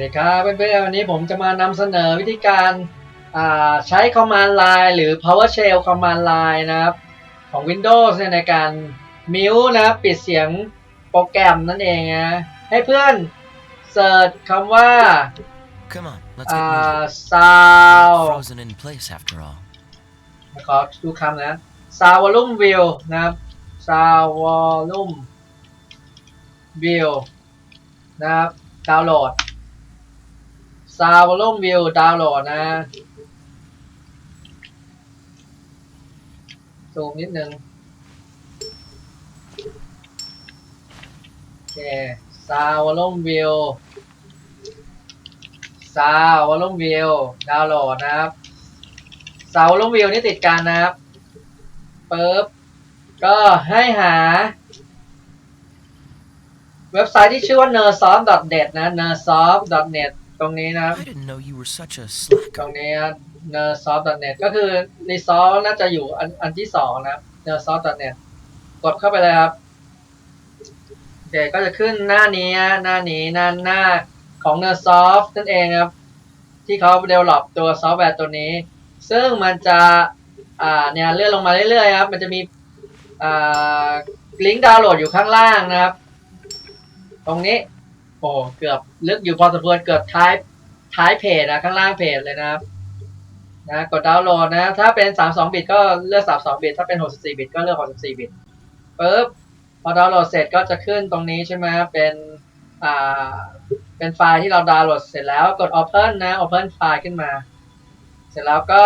สวัสดีครับเพื่อนๆวันนี้ผมจะมานำเสนอวิธีการอ่าใช้ command line หรือ PowerShell command line นะครับ ของ Windows เนี่ยในการมิวนะครับปิดเสียงโปรแกรมนั่นเองนะให้เพื่อนเสิร์ชคำว่า Come on, let's อ่า get moving. sound Frozen in place after all. ขอดูคำนะ sound volume view นะครับ sound volume view นะครับดาวน์โหลด sound volume view ดาวน์โหลดนะซูมนิดนึงโอเค sound volume view sound volume view ดาวน์โหลดนะครับเสาลงวิวนี่ติดกันนะครับปึ๊บก็ให้หา เว็บไซต์ที่ชื่อว่า nersoft.net นะ nersoft.net ตรงนี้นะครับ I didn't know you were such a ตร slacker. งนี้ nersoft.net ก็คือ resource น่าจะอยู่อันอันที่สองนะครับ nersoft.net กดเข้าไปเลยครับโอเคก็จะขึ้นหน้านี้นะหน้านี้หน้าหน้าของ nersoft นั่นเองครับ ที่เขา develop ตัวซอฟต์แวร์ตัวนี้ ซึ่งมันจะอ่าเนี่ยเลื่อนลงมาเรื่อยๆครับ มันจะมีอ่าลิงก์ดาวน์โหลดอยู่ข้างล่างนะครับ ตรงนี้ โอ้เกือบลึกอยู่พอสมควรเกือบท้ายท้ายเพจนะข้างล่างเพจเลยนะครับนะกดดาวน์โหลดนะ ถ้าเป็น 32 บิตก็เลือก 32 บิต ถ้าเป็น 64 บิตก็เลือก 64 บิตปึ๊บพอดาวน์โหลดเสร็จก็จะขึ้นตรงนี้ใช่ไหมเป็นอ่าเป็นไฟล์ที่เราดาวน์โหลดเสร็จแล้วกด Open นะ Open ไฟล์ขึ้นมา เสร็จแล้วก็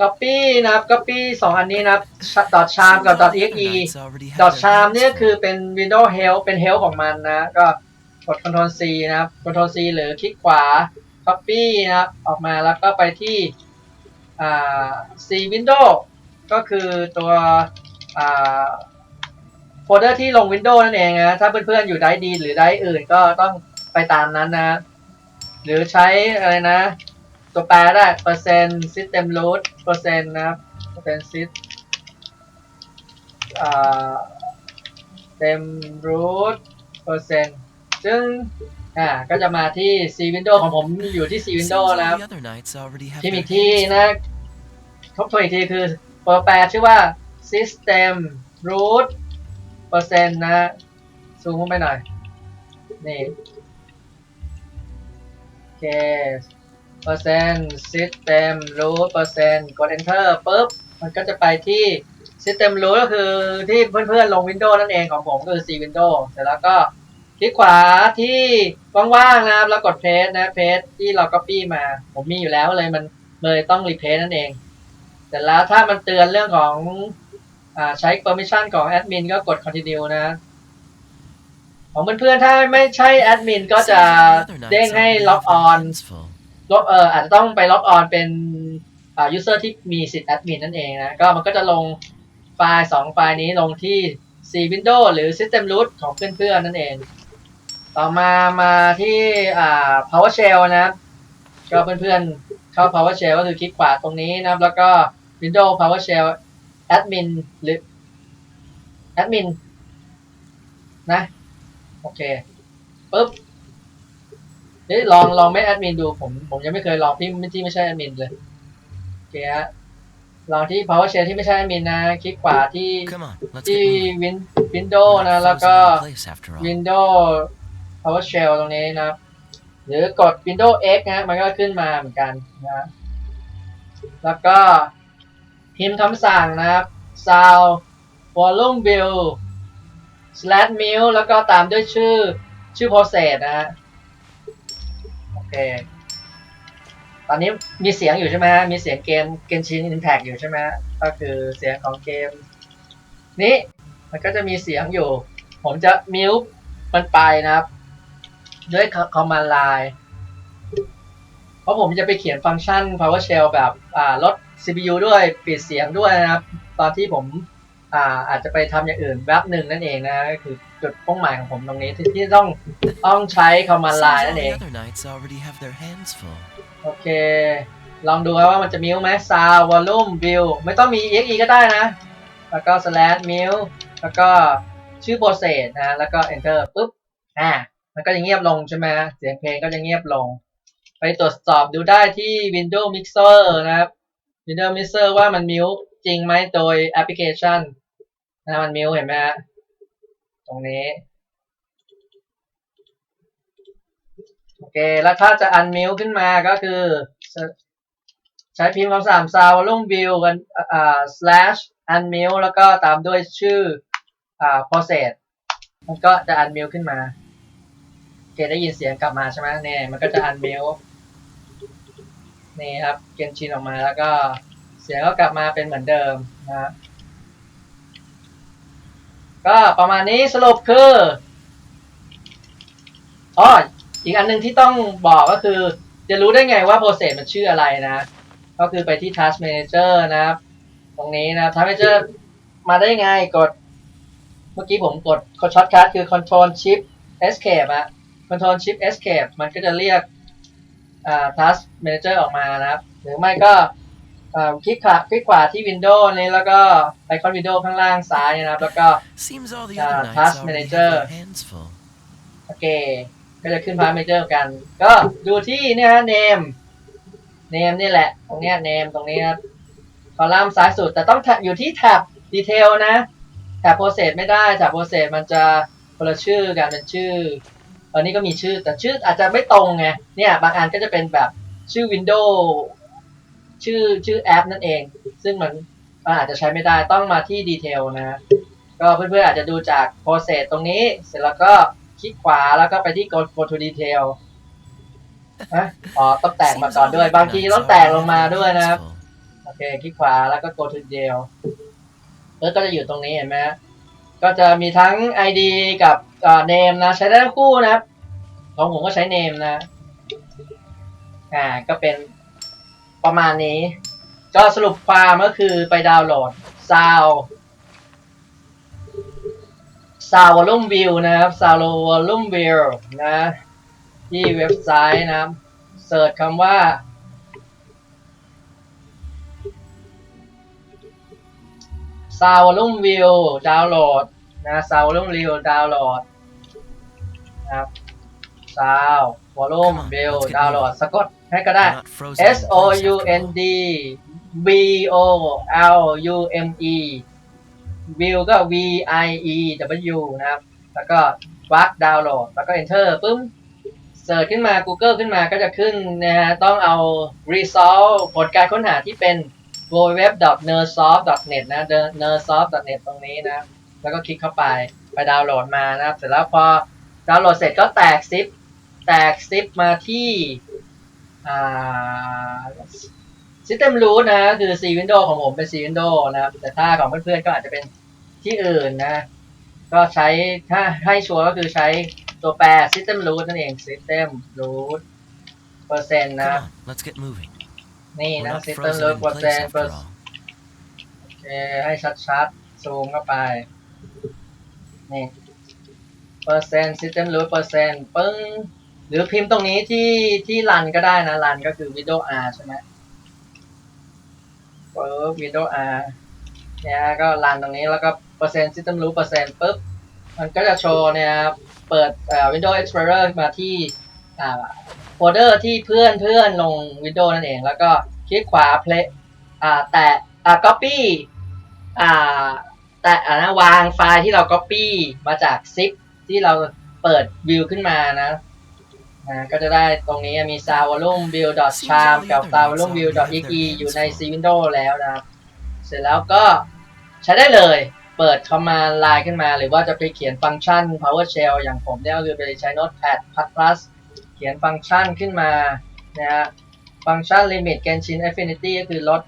Copy นะครับ Copy สองอันนี้นะครับ dot .charm กับ dot .exe Nights already have dot their .charm hands เนี่ย full. คือเป็น Windows Help เป็น Help ของมันนะก็ กด Ctrl C นะครับ Ctrl C หรือคลิกขวา Copy นะครับ ออกมาแล้วก็ไปที่ C Window ก็คือตัวโฟลเดอร์ที่ลง Windows นั่นเองนะ ถ้าเพื่อนๆอยู่ไดร์ดีหรือไดร์อื่นก็ต้องไปตามนั้นนะ หรือใช้อะไรนะ ตัวแปรได้เปอร์เซ็นต์ system root เปอร์เซ็นต์นะครับเปอร์เซ็นต์ sys system root เปอร์เซ็นต์ ซึ่งอ่าก็จะมาที่ C Windows ของผมอยู่ที่ C Seems Windows all นะครับ the other nights already have พิมพ์ their อีกที hands นะ full. ทบทวนอีกทีคือตัวแปรชื่อว่า system root เปอร์เซ็นต์นะซูมเข้าไปหน่อย นี่ โอเคเปอร์เซ็นต์ system root เปอร์เซ็นต์กด enter ปุ๊บ มันก็จะไปที่ system root ก็คือที่เพื่อนๆลง Windows นั่นเองของผมก็คือ C Windows เสร็จแล้วก็ค ลิกขวาที่ว่างๆนะครับแล้วกด paste นะ paste ที่เรา copy มา ผมมีอยู่แล้วเลยมันเลยต้อง replace นั่นเองเสร็จแล้วถ้ามันเตือนเรื่องของอาใช้ permission ของแอดมินก็กด continue นะ ของเพื่อนๆถ้าไม่ใช่แอดมินก็จะเด้งให้ล็อกออน hands full. ลบเอออาจจะต้องไปล็อกออนเป็นอ่า user ที่มีสิทธิ์แอดมินนั่นเองนะ ก็มันก็จะลงไฟล์สองไฟล์นี้ลงที่ C Windows หรือ System Root ของเพื่อนๆนั่นเอง ต่อมามาที่อ่า PowerShell นะครับก็เพื่อนๆเข้า PowerShell ก็คือคลิกขวาตรงนี้นะครับ แล้วก็ Windows PowerShell Admin หรือ Admin นะ โอเคปุ๊บเฮ้ยลองลองไม่แอดมินดูผมผมยังไม่เคยลองที่ที่ไม่ใช่แอดมินเลยโอเคฮะลองที่ PowerShell ที่ไม่ใช่แอดมินนะ คลิกขวาที่ Come on, let's ที่ get moving. Win Windows We're นะ not แล้วก็ frozen PowerShell ตรงนี้นะครับ หรือกด Windows X นะมันก็ขึ้นมาเหมือนกันนะแล้วก็พิมพ์คำสั่งนะครับ sound volume view slash mute แล้วก็ตามด้วยชื่อชื่อ process นะฮะโอเค ตอนนี้มีเสียงอยู่ใช่ไหมมีเสียงเกม Genshin Impact อยู่ใช่ไหมก็คือเสียงของเกม นี้มันก็จะมีเสียงอยู่ ผมจะมิวมันไปนะครับ ด้วย command line เพราะผมจะไปเขียนฟังก์ชัน PowerShell แบบอ่าลด CPU ด้วยปิดเสียงด้วยนะครับ ตอนที่ผมอ่าอาจจะไปทำอย่างอื่นแวบหนึ่งนั่นเองนะก็คือจุดเป้าหมายของผมตรงนี้ที่ที่ต้องต้องใช้ command Seems line all นั่นเอ the ง other nights already have their hands full. โอเค ลองดูครับว่ามันจะมิวไหม sound volume view ไม่ต้องมี exe ก็ได้นะ แล้วก็ slash mute แล้วก็ชื่อ process นะ แล้วก็ enter ปุ๊บอ่า มันก็จะเงียบลงใช่ไหมเสียงเพลงก็จะเงียบลง ไปตรวจสอบดูได้ที่ Windows Mixer นะครับ Windows Mixer ว่ามันมิวจริงไหมโดยแอปพลิเคชันนะมันมิวเห็นไหมฮะตรงนี้โอเค แล้วถ้าจะอันมิวขึ้นมาก็คือ ใช้พิมพ์คำสั่ง sound volume view กันอ่า slash unmute แล้วก็ตามด้วยชื่ออ่า process มันก็จะ unmute ขึ้นมา เคได้ยินเสียงกลับมาใช่ไหมเนี่ยมันก็จะ unmute นี่ครับเกนชินออกมาแล้วก็เสียงก็กลับมาเป็นเหมือนเดิมนะก็ประมาณนี้สรุปคืออ๋ออีกอันหนึงที่ต้องบอกก็คือ จะรู้ได้ไงว่า process มันชื่ออะไรนะ ก็คือไปที่ task manager นะครับ ตรงนี้นะ task manager มาได้ไงกด เมื่อกี้ผมกดกดช็อตคัทคือ control shift escape อะ control shift escape มันก็จะเรียกอ่า task manager ออกมานะครับ หรือไม่ก็อ่าคลิกขวาคลิกขวาที่ Windows นี้แล้วก็ไอคอน Windows ข้างล่างซ้ายนะครับ แล้วก็ Seems all the Uh, other knights task already manager. have their hands full. โอเค ก็จะขึ้นพาร์ทเมเจอร์กัน ก็ดูที่เนี่ยฮะ name name นี่แหละ ตรงเนี้ย name ตรงนี้ครับคอลัมน์ซ้ายสุด แต่ต้องแท็บอยู่ที่แท็บ detail นะแท็บ process ไม่ได้แท็บ process มันจะคนละชื่อกันเป็นชื่อ อันนี้ก็มีชื่อแต่ชื่ออาจจะไม่ตรงไงเนี่ยบางอันก็จะเป็นแบบชื่อ Windows ชื่อชื่อแอปนั่นเอง ซึ่งมันมันอาจจะใช้ไม่ได้ต้องมาที่ detail นะ ก็เพื่อนๆอาจจะดูจาก process ตรงนี้ เสร็จแล้วก็คลิกขวาแล้วก็ไปที่ go, go to detail นะอ๋อต้องแตกมาก่อนด้วย บางทีต้องแตกลงมาด้วยนะครับ โอเค คลิกขวาแล้วก็ go to detail เออก็จะอยู่ตรงนี้เห็นไหมก็จะมีทั้ง ID กับ อ่า name นะ ใช้ได้ทั้งคู่นะครับ ของผมก็ใช้ name นะ อ่า ก็เป็นประมาณนี้ ก็สรุปความก็คือไปดาวน์โหลด Sound Sound Volume View นะครับ Sound Volume View นะ ที่เว็บไซต์นะครับเสิร์ชคำว่า Sound Volume View ดาวน์โหลดนะ Sound Volume View ดาวน์โหลด นะครับ Sound Volume View ดาวน์โหลดสะกดให้ก็ได้ They're not frozen S in O place U after N all. D V O L U M E view ก็ V I E W นะครับ แล้วก็วักดาวน์โหลด แล้วก็ enter ปึ้มเสิร์ชขึ้นมา Google ขึ้นมาก็จะขึ้นนะฮะ ต้องเอา result ผลการค้นหาที่เป็น www.nersoft.net นะ nersoft.net ตรงนี้นะ แล้วก็คลิกเข้าไป ไปดาวน์โหลดมานะครับ เสร็จแล้วพอ ดาวน์โหลดเสร็จก็แตกซิป แตกซิปมาที่อ่า System root นะคือ C Windows ของผมเป็น C Windows นะครับแต่ถ้าของเพื่อนๆก็อาจจะเป็นที่อื่นนะ ก็ใช้ถ้าให้ชัวร์ก็คือใช้ตัวแปร System root นั่นเอง System root เปอร์เซ็นต์นะ Come on, let's get moving. นี่ We're นะ not System frozen root in เปอร์ place เซ็นต์ after all. โอเคให้ชัดๆ ซูมเข้าไป นี่ เปอร์เซ็นต์ System root เปอร์เซ็นต์ปึ้งหรือพิมพ์ตรงนี้ที่ที่รันก็ได้นะรันก็คือ window R ใช่ไหมเปึ๊บ Windows R เนี่ยก็รันตรงนี้แล้วก็เปอร์เซ็นต์ System root เปอร์เซ็นต์ปุ๊บมันก็จะโชว์เนี่ยเปิดเอ่อ Windows Explorer มาที่อ่าโฟลเดอร์ที่เพื่อนเพื่อนลง Windows นั่นเอง แล้วก็คลิกขวา play อ่าแตะอ่า copy อ่าแตะอ่านะวางไฟล์ที่เรา copy มาจาก zip ที่เราเปิด view ขึ้นมานะอ่าก็จะได้ตรงนี้มี sound volume view charm กับ sound volume view exe อยู่ใน C Windows แล้วนะครับ เสร็จแล้วก็ใช้ได้เลย เปิดคอมมานด์ไลน์ขึ้นมา หรือว่าจะไปเขียนฟังก์ชัน PowerShell อย่างผมเนี่ยก็คือไปใช้ Notepad++ เขียนฟังก์ชันขึ้นมานะฮะฟังก์ชัน limit Genshin Affinity ก็คือลด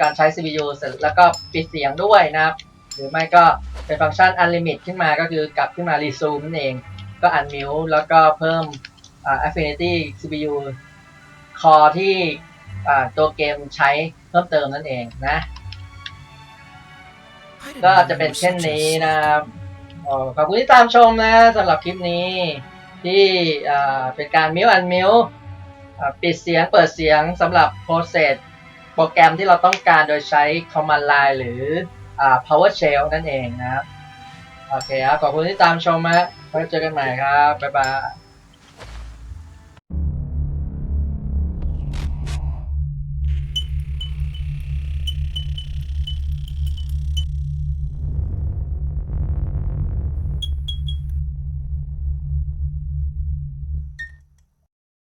การใช้ CPU เสร็จแล้วก็ปิดเสียงด้วยนะครับ หรือไม่ก็ เป็นฟังก์ชัน unlimit ขึ้นมาก็คือกลับขึ้นมา resume นั่นเอง ก็ unmute แล้วก็เพิ่มอ่า affinity CPU core ที่อ่าตัวเกมใช้เพิ่มเติมนั่นเองนะ ก็จะเป็นเช่นนี้นะครับขอบคุณที่ตามชมนะสำหรับคลิปนี้ที่อ่าเป็นการมิวอันมิวปิดเสียงเปิดเสียงสำหรับ process โปรแกรมที่เราต้องการโดยใช้ command line หรือ อ่า PowerShell นั่นเองนะครับ โอเคครับ ขอบคุณที่ตามชมนะไว้เจอกันใหม่ครับ บ๊ายบาย